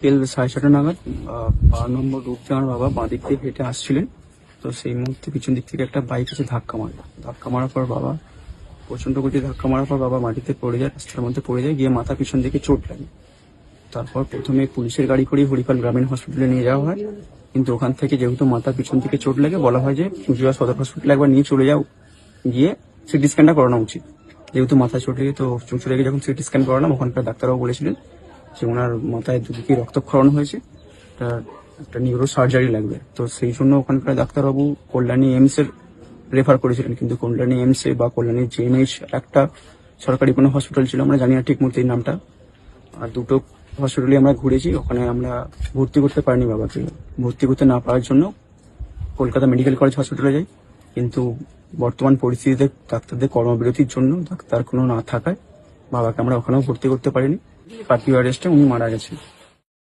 বিকেল সাড়ে ছটা নাগাদ বারো নম্বর রুট আমার বাবা বাঁ দিক দিয়ে হেঁটে আসছিলেন। তো সেই মুহূর্তে পিছন দিক থেকে একটা বাইক এসে ধাক্কা মারে ধাক্কা মারার পর বাবা প্রচণ্ড গতি ধাক্কা মারার পর বাবা মাটিতে পড়ে যায়, রাস্তার মধ্যে পড়ে যায়, গিয়ে মাথা পিছন দিকে চোট লাগে। তারপর প্রথমে পুলিশের গাড়ি করে হরিপাল গ্রামীণ হসপিটালে নিয়ে যাওয়া হয়। কিন্তু ওখান থেকে যেহেতু মাথা পিছন থেকে চোট লাগে, বলা হয় যে চুঁচুড়া সদর হসপিটালে একবার নিয়ে চলে যাও। গিয়ে সিটি স্ক্যানটা করানো উচিত। যেহেতু মাথায় চোট লেগে, তো চুঁচুড়ে গিয়ে যখন সিটি স্ক্যান করালাম, ওখানকার ডাক্তারবাবু বলেছিলেন যে ওনার মাথায় দুদিকে রক্তক্ষরণ হয়েছে। একটা একটা নিউরো সার্জারি লাগবে। তো সেই জন্য ওখানকার ডাক্তারবাবু কল্যাণী এইমস এর রেফার করেছিলেন। কিন্তু কল্যাণী এইমস এ বা কল্যাণী জেএনএইচ একটা সরকারি কোনো হসপিটাল ছিল, আমরা জানি না ঠিক এই নামটা। আর দুটো হসপিটালে আমরা ঘুরেছি, ওখানে আমরা ভর্তি করতে পারিনি বাবাকে। ভর্তি করতে না পারার জন্য কলকাতা মেডিকেল কলেজ হসপিটালে যাই। কিন্তু বর্তমান পরিস্থিতিতে ডাক্তারদের কর্মবিরতির জন্য ডাক্তার কোনো না থাকায় বাবাকে আমরা ওখানেও ভর্তি করতে পারিনি। পার্টি আরেস্টে উনি মারা গেছেন।